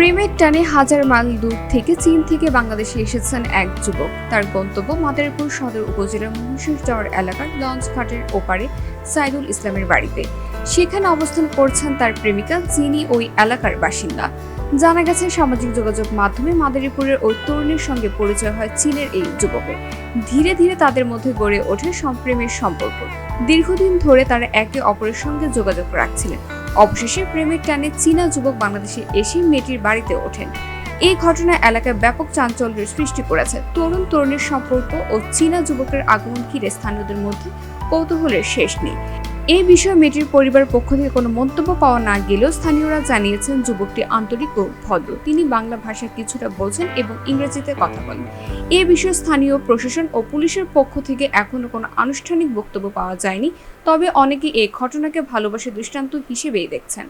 প্রেমের টানে হাজার মাইল দূর থেকে চীন থেকে বাংলাদেশে এসেছেন এক যুবক। তার গন্তব্য মাদারীপুর সদর উপজেলার মহিষের চর এলাকার লঞ্চ ঘাটের ওপারে সাইদুল ইসলামের বাড়িতে। সেখানে অবস্থান করছেন তার প্রেমিকা, যিনি ওই এলাকার বাসিন্দা। জানা গেছে, সামাজিক যোগাযোগ মাধ্যমে মাদারীপুরের ওই তরুণীর সঙ্গে পরিচয় হয় চীনের এই যুবকের। ধীরে ধীরে তাদের মধ্যে গড়ে ওঠে সম্প্রেমের সম্পর্ক। দীর্ঘদিন ধরে তারা একে অপরের সঙ্গে যোগাযোগ রাখছিলেন। অবশেষে প্রেমের টানে চীনা যুবক বাংলাদেশে এসে মেয়েটির বাড়িতে ওঠেন। এই ঘটনা এলাকায় ব্যাপক চাঞ্চল্যের সৃষ্টি করেছে। তরুণ তরুণীর সম্পর্ক ও চীনা যুবকের আগমন ঘিরে স্থানীয়দের মধ্যে কৌতূহলের শেষ নেই। এই বিষয়ে মেয়েটির পরিবার পক্ষ থেকে কোনো মন্তব্য পাওয়া না গেলেও স্থানীয়রা জানিয়েছেন, যুবকটি আন্তরিক ও ভদ্র। তিনি বাংলা ভাষায় কিছুটা বলছেন এবং ইংরেজিতে কথা বলেন। এ বিষয়ে স্থানীয় প্রশাসন ও পুলিশের পক্ষ থেকে এখনও কোনো আনুষ্ঠানিক বক্তব্য পাওয়া যায়নি, তবে অনেকে এই ঘটনাকে ভালোবাসে দৃষ্টান্ত হিসেবেই দেখছেন।